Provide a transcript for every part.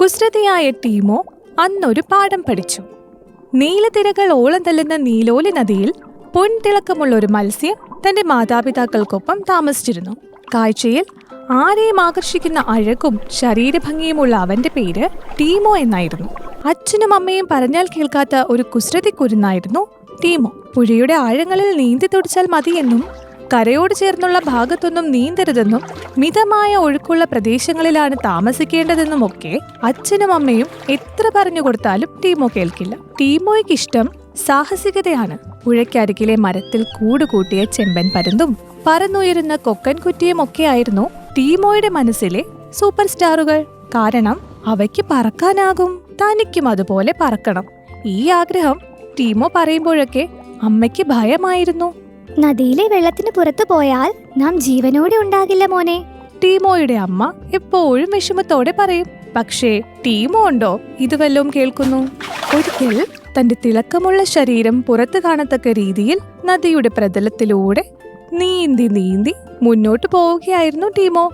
കുസൃതിയായ ടീമോ അന്നൊരു പാഠം പഠിച്ചു. നീലതിരകൾ ഓളം തല്ലുന്ന നീലോലി നദിയിൽ പൊൻതിളക്കമുള്ള ഒരു മത്സ്യം തന്റെ മാതാപിതാക്കൾക്കൊപ്പം താമസിച്ചിരുന്നു. കാഴ്ചയിൽ ആരെയും ആകർഷിക്കുന്ന അഴകും ശരീരഭംഗിയുമുള്ള അവന്റെ പേര് ടീമോ എന്നായിരുന്നു. അച്ഛനും അമ്മയും പറഞ്ഞാൽ കേൾക്കാത്ത ഒരു കുസൃതി കുരുന്നായിരുന്നു ടീമോ. പുഴയുടെ ആഴങ്ങളിൽ നീന്തി തുടിച്ചാൽ മതിയെന്നും കരയോട് ചേർന്നുള്ള ഭാഗത്തൊന്നും നീന്തരുതെന്നും മിതമായ ഒഴുക്കുള്ള പ്രദേശങ്ങളിലാണ് താമസിക്കേണ്ടതെന്നുമൊക്കെ അച്ഛനും അമ്മയും എത്ര പറഞ്ഞു കൊടുത്താലും ടീമോ കേൾക്കില്ല. ടീമോയ്ക്ക് ഇഷ്ടം സാഹസികതയാണ്. പുഴയ്ക്കരികിലെ മരത്തിൽ കൂടുകൂട്ടിയ ചെമ്പൻ പരുന്തും പറന്നുയരുന്ന കൊക്കൻ കുറ്റിയും ഒക്കെയായിരുന്നു ടീമോയുടെ മനസ്സിലെ സൂപ്പർ സ്റ്റാറുകൾ. കാരണം അവയ്ക്ക് പറക്കാനാകും. തനിക്കും അതുപോലെ പറക്കണം. ഈ ആഗ്രഹം ടീമോ പറയുമ്പോഴൊക്കെ അമ്മയ്ക്ക് ഭയമായിരുന്നു. നദിയിലെ വെള്ളത്തിന് പുറത്തു പോയാൽ നാം ജീവനോടെ ഉണ്ടാകില്ല മോനെ. ടീമോയുടെ അമ്മ എപ്പോഴും വിഷമത്തോടെ പറയും. പക്ഷേ ടീമോ ഉണ്ടോ? ഇത് വല്ലതും കേൾക്കുന്നു. ഒരിക്കൽ തന്റെ തിളക്കമുള്ള ശരീരം പുറത്തു കാണത്തക്ക രീതിയിൽ നദിയുടെ പ്രതലത്തിലൂടെ നീന്തി നീന്തി മുന്നോട്ട് പോവുകയായിരുന്നു ടീമോ.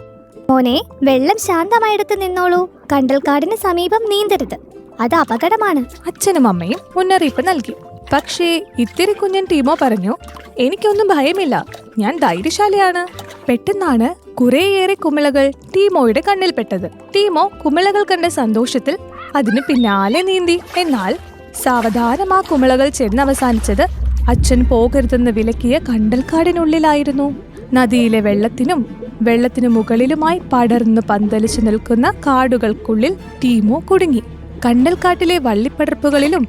മോനെ വെള്ളം ശാന്തമായിടത്ത് നിന്നോളൂ. കണ്ടൽക്കാടിന് സമീപം നീന്തരുത്. അത് അപകടമാണ്. അച്ഛനും അമ്മയും മുന്നറിയിപ്പ് നൽകി. പക്ഷേ ഇത്തിരി കുഞ്ഞൻ ടീമോ പറഞ്ഞു എനിക്കൊന്നും ഭയമില്ല ഞാൻ ധൈര്യശാലിയാണ്. പെട്ടെന്നാണ് കുറേയേറെ കുമിളകൾ ടീമോയുടെ കണ്ണിൽപ്പെട്ടത് ടീമോ കുമിളകൾ കണ്ട സന്തോഷത്തിൽ അതിന് പിന്നാലെ നീന്തി. എന്നാൽ സാവധാനം ആ കുമിളകൾ ചെന്നവസാനിച്ചത് അച്ഛൻ പോകരുതെന്ന് വിലക്കിയ കണ്ടൽക്കാടിനുള്ളിലായിരുന്നു. നദിയിലെ വെള്ളത്തിനും വെള്ളത്തിനു മുകളിലുമായി പടർന്നു പന്തലിച്ചു നിൽക്കുന്ന കാടുകൾക്കുള്ളിൽ ടീമോ കുടുങ്ങി. കണ്ടൽക്കാട്ടിലെ വള്ളിപ്പടർപ്പുകളിലും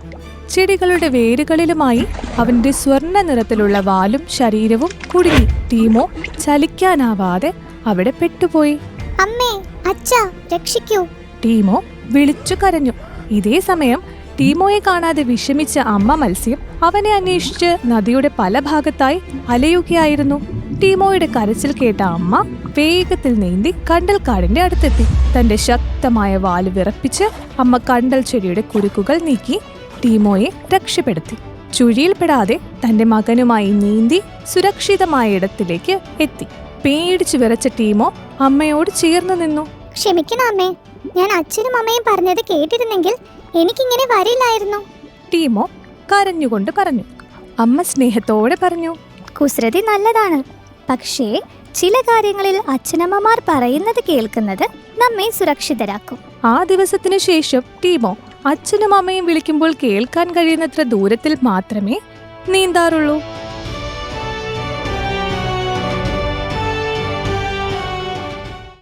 ചെടികളുടെ വേരുകളിലുമായി അവന്റെ സ്വർണ നിറത്തിലുള്ള വാലും ശരീരവും കുടുങ്ങി. ടീമോ ചലിക്കാനാവാതെ അവിടെ പെട്ടുപോയി. അമ്മേ അച്ഛാ രക്ഷിക്കൂ. ടീമോ വിളിച്ചു കരഞ്ഞു. ഇതേ സമയം ടീമോയെ കാണാതെ വിഷമിച്ച അമ്മ മത്സ്യം അവനെ അന്വേഷിച്ച് നദിയുടെ പല ഭാഗത്തായി അലയുകയായിരുന്നു. ടീമോയുടെ കരച്ചിൽ കേട്ട അമ്മ വേഗത്തിൽ നീന്തി കണ്ടൽക്കാടിന്റെ അടുത്തെത്തി. തന്റെ ശക്തമായ വാൽ വിറപ്പിച്ച് അമ്മ കണ്ടൽ ചെടിയുടെ കുരുക്കുകൾ നീക്കി ടീമോയെ രക്ഷപ്പെടുത്തി. ചുഴിയിൽപ്പെടാതെ തന്റെ മകനുമായി നീന്തി സുരക്ഷിതമായ ഇടത്തിലേക്ക് എത്തി. പേടിച്ചു വിറച്ച ടീമോ അമ്മയോട് ചേർന്നു നിന്നു. ക്ഷമിക്കണം അമ്മേ. ഞാൻ അച്ഛനും അമ്മയും പറഞ്ഞത് കേട്ടിരുന്നെങ്കിൽ എനിക്കിങ്ങനെ വരില്ലായിരുന്നു. ടീമോ കരഞ്ഞുകൊണ്ട് പറഞ്ഞു. അമ്മ സ്നേഹത്തോടെ പറഞ്ഞു. കുസൃതി നല്ലതാണ്. പക്ഷേ ചില കാര്യങ്ങളിൽ അച്ഛനമ്മമാർ പറയുന്നത് കേൾക്കുന്നത് നമ്മെ സുരക്ഷിതരാക്കും. ആ ദിവസത്തിനു ശേഷം ടീമോ അച്ഛനും അമ്മയും വിളിക്കുമ്പോൾ കേൾക്കാൻ കഴിയുന്നത്ര ദൂരത്തിൽ മാത്രമേ നീന്താറുള്ളൂ.